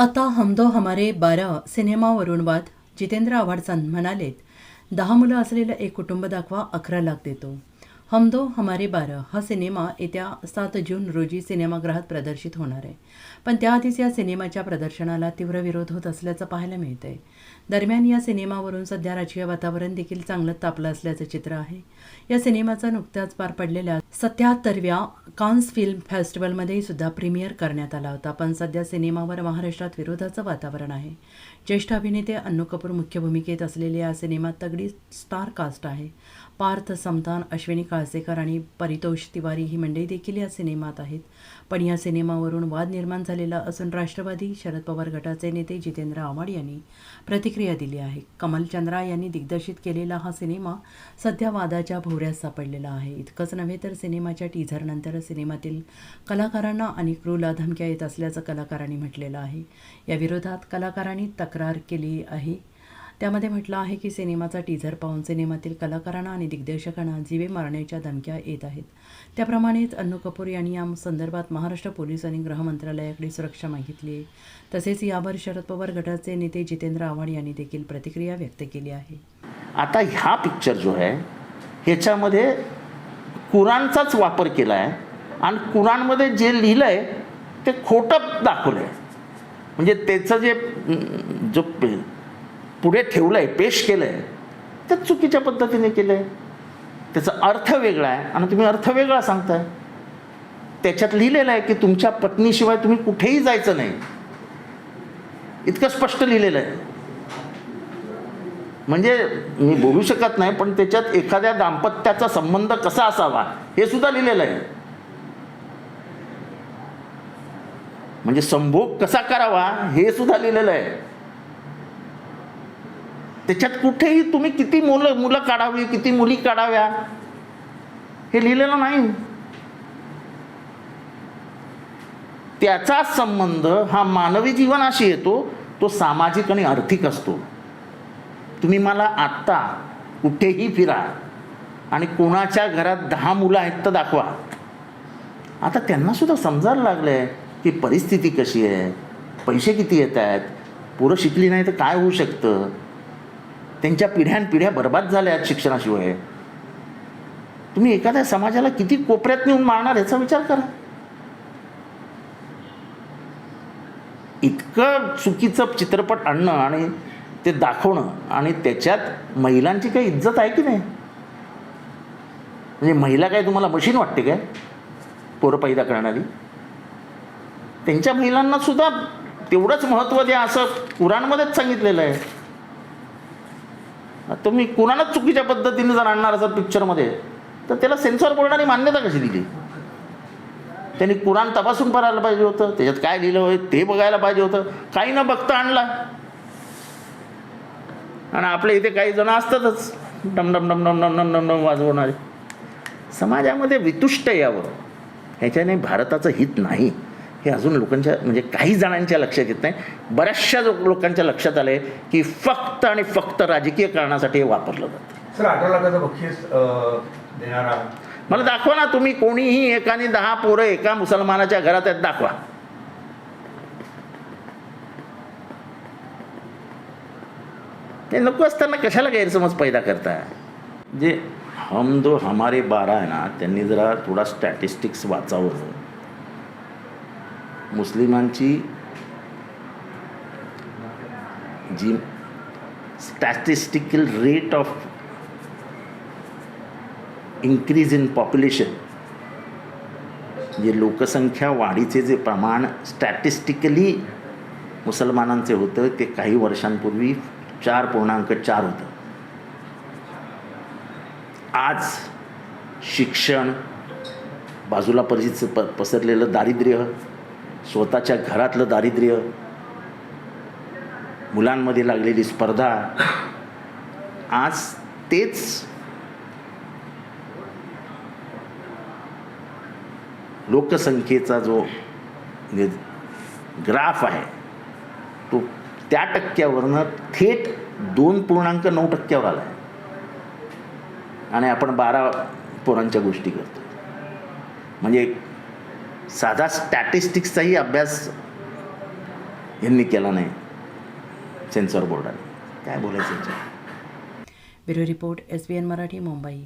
आता हमदो हमारे बारा सिनेमावरून वाद. जितेंद्र आव्हाडचा म्हणालेत दहा मुलं असलेलं एक कुटुंब दाखवा अकरा लाख देतो. हमदो हमारे बारा हा सिनेमा येत्या सात जून रोजी सिनेमागृहात प्रदर्शित होणार आहे. पण त्याआधीच या सिनेमाच्या प्रदर्शनाला तीव्र विरोध होत असल्याचं पाहायला मिळतंय. दरम्यान या सिनेमावरून सध्या राजकीय वातावरण देखील चांगलं तापलं असल्याचं चित्र आहे. या सिनेमाचा नुकत्याच पार पडलेल्या सत्याहत्तरव्या कान्स फिल्म फेस्टिवलमध्ये सुद्धा प्रीमियर करण्यात आला होता पण सध्या सिनेमावर महाराष्ट्रात विरोधाचं वातावरण आहे. ज्येष्ठ अभिनेते अन्नू कपूर मुख्य भूमिकेत असलेल्या या सिनेमात तगडी स्टार कास्ट आहे. पार्थ समतान अश्विनी काळसेकर आणि परितोष तिवारी ही मंडळी देखील या सिनेमात आहेत. पण या सिनेमावरून वाद निर्माण झालेला असून राष्ट्रवादी शरद पवार गटाचे नेते जितेंद्र आव्हाड यांनी प्रतिक्रिया दिली आहे. कमल चंद्रा यांनी दिग्दर्शित केलेला हा सिनेमा सध्या वादाच्या भोवऱ्यात सापडलेला आहे. इतकंच नव्हे तर सिनेमाच्या टीझरनंतर सिनेमातील. कलाकारांना आणि क्रूला धमक्या येत असल्याचं कलाकारांनी म्हटलेलं आहे. या विरोधात कलाकारांनी तक्रार केली आहे. त्यामध्ये म्हटलं आहे की सिनेमाचा टीझर पाहून सिनेमातील कलाकारांना आणि दिग्दर्शकांना जीवे मारण्याच्या धमक्या येत आहेत. त्याप्रमाणेच अन्नू कपूर यांनी या संदर्भात महाराष्ट्र पोलीस आणि गृहमंत्रालयाकडे सुरक्षा मागितली आहे. तसेच यावर शरद पवार गटाचे नेते जितेंद्र आव्हाड यांनी देखील प्रतिक्रिया व्यक्त केली आहे. आता ह्या पिक्चर जो आहे ह्याच्यामध्ये कुराणचाच वापर केला आहे आणि कुराणमध्ये जे लिहिलं आहे ते खोटं दाखवलं आहे म्हणजे त्याचं जे जो पे- पुढे ठेवलं आहे पेश केलं आहे ते चुकीच्या पद्धतीने केलं आहे त्याचा अर्थ वेगळा आहे आणि तुम्ही अर्थ वेगळा सांगताय. त्याच्यात लिहिलेलं आहे की तुमच्या पत्नीशिवाय तुम्ही कुठेही जायचं नाही. इतकं स्पष्ट लिहिलेलं आहे. म्हणजे मी बोलू शकत नाही पण त्याच्यात एखाद्या दाम्पत्याचा संबंध कसा असावा हे सुद्धा लिहिलेलं आहे. म्हणजे संभोग कसा करावा हे सुद्धा लिहिलेलं आहे. त्याच्यात कुठेही तुम्ही किती मुलं मुलं काढावी किती मुली काढाव्या हे लिहिलेलं नाही. त्याचा संबंध हा मानवी जीवनाशी येतो तो सामाजिक आणि आर्थिक असतो. तुम्ही मला आत्ता कुठेही फिरा आणि कोणाच्या घरात दहा मुलं आहेत तर दाखवा. आता त्यांना सुद्धा समजायला लागलं आहे की परिस्थिती कशी आहे? पैसे किती येत आहेत? पोरं शिकली नाही तर काय होऊ शकतं? त्यांच्या पिढ्यानपिढ्या बर्बाद झाल्या आहेत शिक्षणाशिवाय. तुम्ही एखाद्या समाजाला किती कोपऱ्यात नेऊन मारणार याचा विचार करा. इतकं चुकीचं चित्रपट आणणं आणि ते दाखवणं आणि त्याच्यात महिलांची काही इज्जत आहे की नाही? म्हणजे महिला काय तुम्हाला मशीन वाटते काय? पोरं पैदा करणारी? त्यांच्या महिलांना सुद्धा तेवढंच महत्त्व द्या असं कुराणमध्येच सांगितलेलं आहे. तुम्ही कुराणच चुकीच्या पद्धतीने जर आणणार असं पिक्चरमध्ये तर त्याला सेन्सॉर बोर्डाने मान्यता कशी दिली? त्यांनी कुराण तपासून करायला पाहिजे होतं त्याच्यात काय लिहिलं होय ते बघायला पाहिजे होतं. काही न बघता आणला. आणि आपल्या इथे काही जण असतातच. डम डम डम डम डम डम डम वाजवणारे. समाजामध्ये वितुष्ट यावं. ह्याच्याने भारताचं हित नाही. हे अजून लोकांच्या म्हणजे काही जणांच्या लक्षात येत नाही. बऱ्याचशा लोकांच्या लक्षात आलं आहे की फक्त आणि फक्त राजकीय कारणासाठी हे वापरलं जातं. सर अठरा लाखाचं बक्षीस अं, देणारा मला दाखवा ना तुम्ही कोणीही एकाने दहा पोरं एका मुसलमानाच्या घरात आहेत दाखवा. ते नको असताना कशाला गैरसमज पैदा करताय जे हम दो हमारे बारा आहे ना त्यांनी जरा थोडा स्टॅटिस्टिक्स वाचावं. मुस्लिमांची जी statistical rate of increase in population म्हणजे लोकसंख्या वाढीचे जे प्रमाण स्टॅटिस्टिकली मुसलमानांचे होतं ते काही वर्षांपूर्वी चार पूर्णांक चार होतं. आज शिक्षण बाजूला परिचित प पसरलेलं दारिद्र्य स्वतःच्या घरातलं दारिद्र्य मुलांमध्ये लागलेली स्पर्धा आज तेच लोकसंख्येचा जो म्हणजे ग्राफ आहे तो त्या टक्क्यावरनं थेट दोन पूर्णांक नऊ टक्क्यावर आला आहे आणि आपण बारा पोरांच्या गोष्टी करतो म्हणजे साधा स्टॅटिस्टिक्सचाही अभ्यास यांनी केला नाही. सेन्सॉर बोर्डाने. काय बोलायचं bureau report S B N Marathi Mumbai.